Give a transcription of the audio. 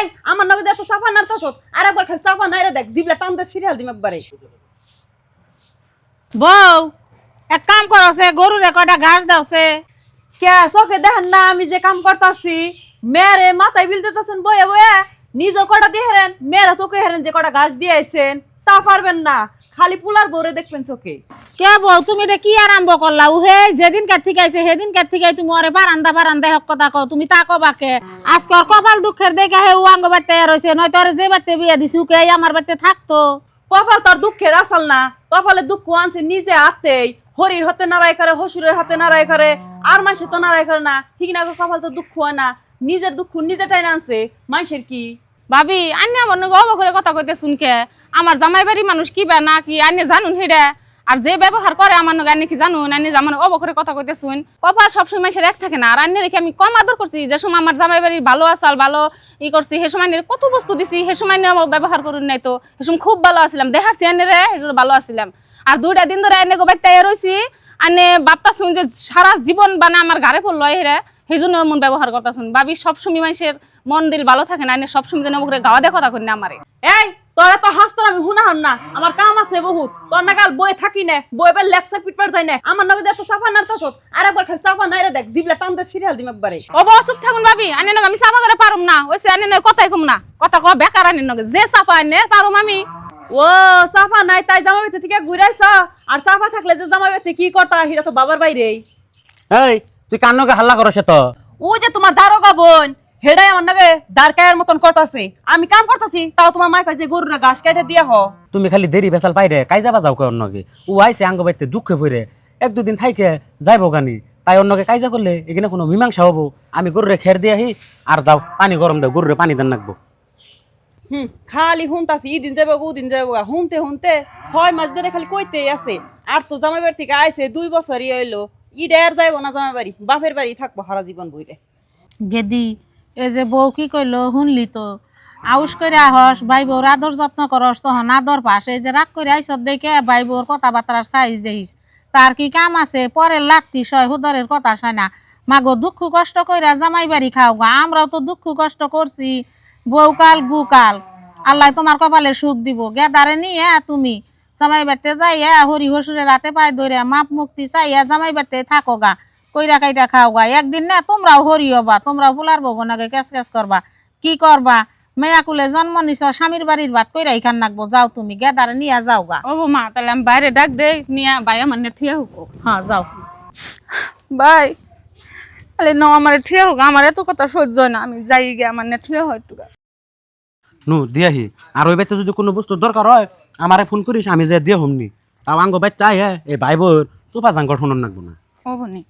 এই আমার নগে যে এত চাপা নাড়তাছ? আর একবার খালি চাপা নাইরে দেখ জিবলা টানতে সিরিয়াল দিম একবারে। বউ এক কাম করছে গরুরে কয়টা ঘাস দাওছে? কে চোখে দেখেন না আমি যে কাম করতাছি? মেরে মাথায় বিল দিতেছেন বয়ে বয়ে? নিজ কটা দিয়ে হেরেন? মেয়েরা তোকে হেরেন যে কটা ঘাস দিয়ে আইছেন? তা পারবেন না। খালি পুলার বরে দেখবেন চোখে। কে বউ তুমি এটা কি আরম্ভ করলা উহে যেদিন কার থেকে আইছে সেদিন কার থেকে তুমি ওরে বারান্দা বারান্দা হক কথা কও। তুমি তা কবাকে আজকে ওর কপাল দুঃখের দেখে হে উয়াঙ্গ বাড়তে রয়েছে নয়তো ওরে যে বাড়তে বিয়ে দিছি এই আমার বাড়তে থাকতো। কপাল তার দুঃখের আসাল না? কপালে দুঃখ আনছে নিজে হাতেই হরির হাতে নাড়াই করে হসুরের হাতে নাড়াই করে আর মাসে তো নাড়াই করে না? ঠিক না কপাল তো দুঃখ হয় না? নিজের দুঃখ নিজে টাইনে আনছে। মানুষের কি? ভাবি আন্য আমার নগে অব করে কথা কইতে শুনকে আমার জামাই বাড়ির মানুষ কি বা না কি? আন্য জানুন হেডা আর যে ব্যবহার করে আমার নগে আন্য কি জানুন আন্য আমার অব করে কথা কইতে শুন। কপাল সবসময় মানুষের এক থাকে না। আর আন্য রেখে আমি কম আদর করছি। যে সময় আমার জামাই বাড়ির ভালো আসাল ভালো ই করছি, সে সময় কত বস্তু দিছি, সে সময় আমার ব্যবহার করুন নাই তো। সে সময় খুব ভালো আছিলাম। দেখাচ্ছি আন্য রে সেটা ভালো আছিলাম। আর দুইটা দিন ধরে আন্য গোবাই তাই রইছি। আনে বাপটা শুন যে সারা জীবন বানা আমার ঘরে পড়ল হেরা সেই জন্য মন ব্যবহার করতে শুন। ভাবি সবসময় মানুষের মন দিল ভালো থাকে না। আনে সবসময় যেন গাওয়া দেখা কথা করি না আমারে। এই, তোরা তো হন না। আমার কাম আছে বহুত। তোর বই থাকি না বেল লেকচার পিটপার না। আমার নগে যে এত চাপা আর একবার খালি চাপা নাইরে দেখ জিবলা টানতে সিরিয়াল দিম একবারে। ও বউ চুপ থাকুন ভাবি আনে নগে আমি চাপা করে পারুম না। ওইসে আনে নয় কথাই কম না। কথা কয় বেকার আনে নগে যে চাপা আনে পারুম আমি। ও চাপা নাই তাই জামা বেতে থেকে ঘুরাইছ? আর চাপা থাকলে যে জামা বেতে কি করতা সেটা তো বাবার বাইরেই। এই তুই কান্নকে হাল্লা করছ তো ও যে তোমার দারোগা বোন হেডাই আমার নাগে দাঁড়কায়ের মতন করতাছে। আমি কাম করতাছি তাও তোমার মাই কয় যে গরুরা ঘাস কেটে দিয়ে হ। তুমি খালি দেরি বেসাল পাইরে কাই যাবা যাও কই অন্যকে। ও আইসে আঙ্গ বাইতে দুঃখে ভরে এক দুদিন থাইকে যাইব গানি। তাই অন্যকে কাইজা করলে এখানে কোনো মীমাংসা হব। আমি গরুরে খের দিয়ে আহি আর দাও পানি গরম দাও গরুরে পানি দেন নাকবো। হুম খালি হুনতাছি ইদিন যাব উদিন যাব হুনতে হুনতে ছয় মাস ধরে খালি কইতেই আছে। আর তো জামাই বাড়ি থেকে আইছে দুই বছরই হইল। ইডে আর যাইবো না জামাই বাড়ি বাপের বাড়ি থাকব সারা জীবন বইরে। গেদি এ যে বউ কি কইলো, শুনলি তো? আউস করে আহস ভাই বউর আদর যত্ন করস তখন আদর পাস। এই যে রাগ করে আইসত দেখে ভাই বউর কথাবার্তার সাইজ দেখিস। তার কি কাম আছে? পরে লাত্তি সয় হুদরের কথা শয় না। মাগো দুঃখ কষ্ট কইরা জামাই বাড়ি খাও গা, আমরাও তো দুঃখ কষ্ট করছি। বউকাল গুকাল আল্লাহ তোমার কপালে সুখ দিব। গেদারে নিয়ে তুমি। জামাই বাড়িতে যাইয়া হরি হসুরের রাতে পায়ে ধরে মাপ মুক্তি চাইয়া জামাই বাড়িতে থাকো গা। কইরা কাইটা খাও গা একদিন না তোমরাও হরি হবা তোমরাও ফুলার বগনাকে ক্যাস ক্যাস করবা। কি করবা? মেয়া কুলে জন্ম নিছ স্বামীর বাড়ির ভাত কইরা ইখান নাকবো যাও তুমি গেদারে নিয়ে যাও গা ও মা তাহলে আমি বাইরে ডাক দে নিয়ে ভাই আমার নে থিয়া হুকো হ্যাঁ যাও। ভাই তাহলে ন আমার থিয়া হোক আমার এত কথা সহ্য হয় না আমি যাই গে আমার নে থিয়া হয় টুকা নু দিয়াহি আর ওই বাইতে যদি কোনো বস্তু দরকার হয় আমারে ফোন করিস আমি যে দিয়ে হমনি। তাও আঙ্গ বাইতে আয় এই ভাই বোর চুপা জাঙ্গর শুনুন নাকবো না। ও বনি।